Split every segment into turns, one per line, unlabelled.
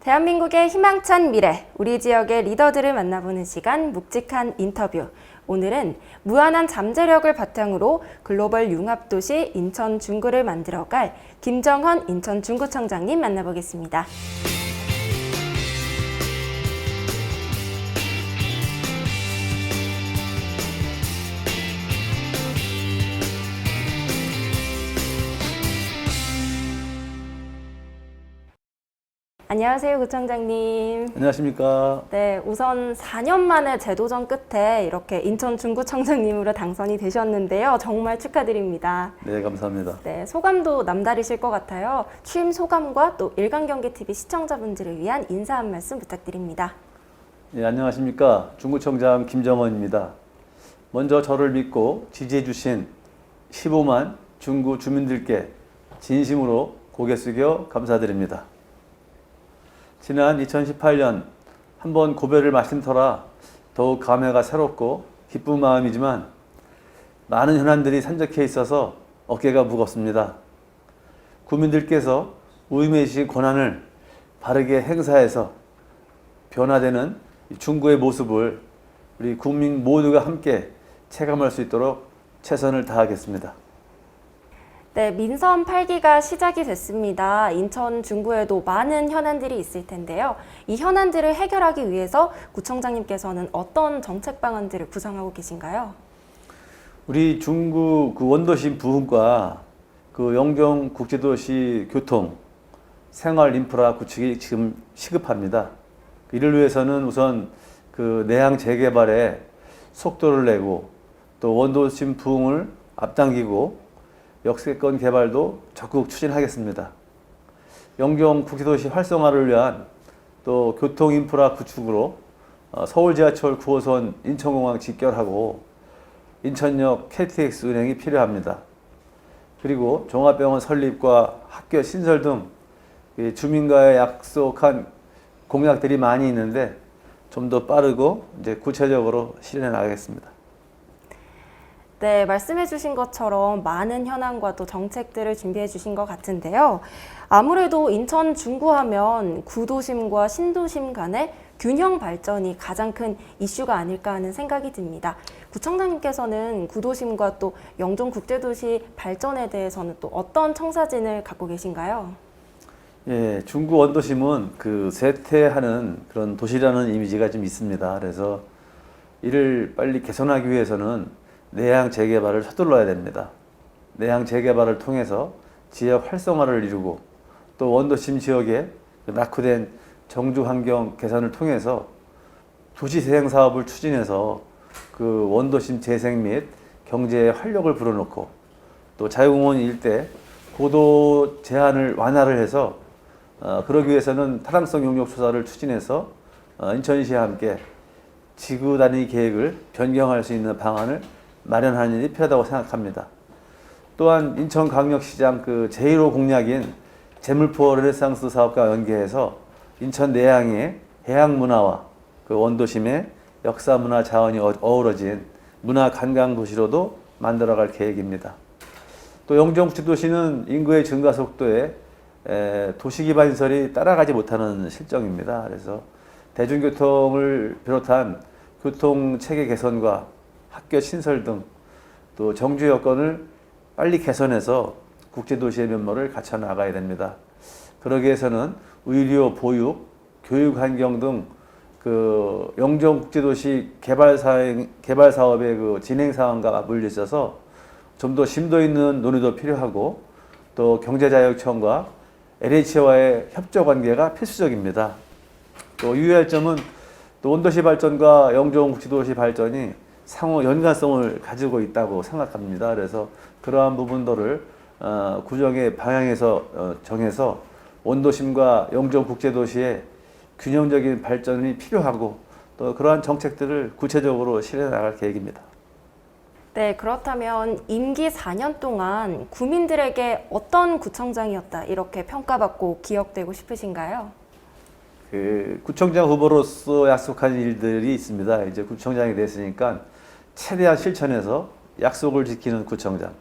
대한민국의 희망찬 미래, 우리 지역의 리더들을 만나보는 시간 묵직한 인터뷰. 오늘은 무한한 잠재력을 바탕으로 글로벌 융합도시 인천 중구를 만들어갈 김정헌 인천 중구청장님 만나보겠습니다. 안녕하세요, 구청장님.
안녕하십니까.
네, 우선 4년 만에 재도전 끝에 이렇게 인천 중구청장님으로 당선이 되셨는데요. 정말 축하드립니다.
네, 감사합니다.
네, 소감도 남다르실 것 같아요. 취임 소감과 또 일간경기TV 시청자분들을 위한 인사 한 말씀 부탁드립니다.
네, 안녕하십니까. 중구청장 김정원입니다. 먼저 저를 믿고 지지해 주신 15만 중구 주민들께 진심으로 고개 숙여 감사드립니다. 지난 2018년 한번 고배를 마신 터라 더욱 감회가 새롭고 기쁜 마음이지만 많은 현안들이 산적해 있어서 어깨가 무겁습니다. 국민들께서 우임해 주신 권한을 바르게 행사해서 변화되는 이 중구의 모습을 우리 국민 모두가 함께 체감할 수 있도록 최선을 다하겠습니다.
네, 민선 8기가 시작이 됐습니다. 인천 중구에도 많은 현안들이 있을 텐데요. 이 현안들을 해결하기 위해서 구청장님께서는 어떤 정책 방안들을 구상하고 계신가요?
우리 중구 그 원도심 부흥과 그 영종 국제도시 교통 생활 인프라 구축이 지금 시급합니다. 이를 위해서는 우선 그 내항 재개발에 속도를 내고 또 원도심 부흥을 앞당기고 역세권 개발도 적극 추진하겠습니다. 영종 국제도시 활성화를 위한 또 교통 인프라 구축으로 어, 서울 지하철 9호선 인천공항 직결하고 인천역 KTX 운행이 필요합니다. 그리고 종합병원 설립과 학교 신설 등이 주민과의 약속한 공약들이 많이 있는데 좀 더 빠르고 이제 구체적으로 실현해 나가겠습니다.
네, 말씀해 주신 것처럼 많은 현안과 또 정책들을 준비해 주신 것 같은데요. 아무래도 인천 중구하면 구도심과 신도심 간의 균형 발전이 가장 큰 이슈가 아닐까 하는 생각이 듭니다. 구청장님께서는 구도심과 또 영종 국제도시 발전에 대해서는 또 어떤 청사진을 갖고 계신가요?
예, 중구 원도심은 그 쇠퇴하는 그런 도시라는 이미지가 좀 있습니다. 그래서 이를 빨리 개선하기 위해서는 내양 재개발을 서둘러야 됩니다. 내양 재개발을 통해서 지역 활성화를 이루고 또 원도심 지역에 그 낙후된 정주 환경 개선을 통해서 도시 재생 사업을 추진해서 그 원도심 재생 및 경제에 활력을 불어넣고 또 자유공원 일대 고도 제한을 완화를 해서 어, 그러기 위해서는 타당성 용역 조사를 추진해서 어, 인천시와 함께 지구 단위 계획을 변경할 수 있는 방안을 마련하는 일이 필요하다고 생각합니다. 또한 인천광역시장 그 제1호 공약인 재물포 르네상스 사업과 연계해서 인천 내양의 해양 문화와 그 원도심의 역사 문화 자원이 어- 어우러진 문화 관광 도시로도 만들어갈 계획입니다. 또 영종국제 도시는 인구의 증가 속도에 에, 도시 기반 시설이 따라가지 못하는 실정입니다. 그래서 대중교통을 비롯한 교통 체계 개선과 학교 신설 등 또 정주 여건을 빨리 개선해서 국제도시의 면모를 갖춰 나가야 됩니다. 그러기 위해서는 의료, 보육, 교육 환경 등 그 영종 국제도시 개발 사업의 그 진행 사항과 맞물려 있어서 좀 더 심도 있는 논의도 필요하고 또 경제자유청과 LH와의 협조 관계가 필수적입니다. 또 유의할 점은 또 원도시 발전과 영종 국제도시 발전이 상호 연관성을 가지고 있다고 생각합니다. 그래서 그러한 부분들을 어, 구정의 방향에서 어, 정해서 원도심과 영종 국제도시의 균형적인 발전이 필요하고 또 그러한 정책들을 구체적으로 실현해 나갈 계획입니다.
네, 그렇다면 임기 4년 동안 구민들에게 어떤 구청장이었다 이렇게 평가받고 기억되고 싶으신가요?
그 구청장 후보로서 약속한 일들이 있습니다. 이제 구청장이 됐으니까 최대한 실천해서 약속을 지키는 구청장.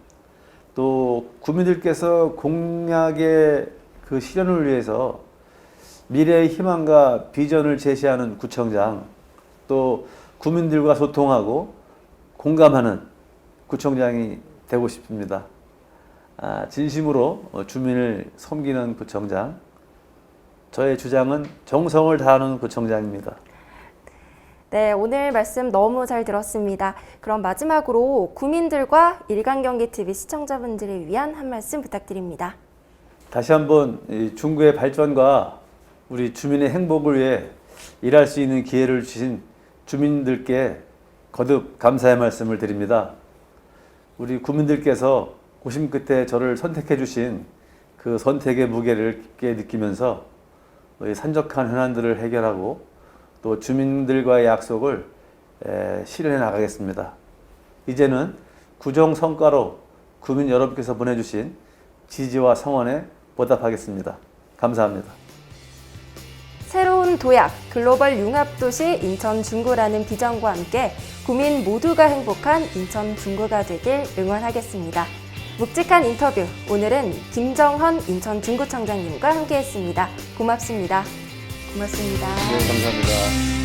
또 국민들께서 공약의 그 실현을 위해서 미래의 희망과 비전을 제시하는 구청장, 또 구민들과 소통하고 공감하는 구청장이 되고 싶습니다. 아, 진심으로 어, 주민을 섬기는 구청장, 저의 주장은 정성을 다하는 구청장입니다.
네, 오늘 말씀 너무 잘 들었습니다. 그럼 마지막으로 구민들과 일간경기TV 시청자분들을 위한 한 말씀 부탁드립니다.
다시 한번 이 중구의 발전과 우리 주민의 행복을 위해 일할 수 있는 기회를 주신 주민들께 거듭 감사의 말씀을 드립니다. 우리 구민들께서 고심 끝에 저를 선택해 주신 그 선택의 무게를 깊게 느끼면서 이 산적한 현안들을 해결하고 또 주민들과의 약속을 에, 실현해 나가겠습니다. 이제는 구정 성과로 구민 여러분께서 보내주신 지지와 성원에 보답하겠습니다. 감사합니다.
새로운 도약, 글로벌 융합도시 인천 중구라는 비전과 함께 구민 모두가 행복한 인천 중구가 되길 응원하겠습니다. 묵직한 인터뷰, 오늘은 김정헌 인천 중구청장님과 함께했습니다. 고맙습니다. 고맙습니다.
네, 감사합니다.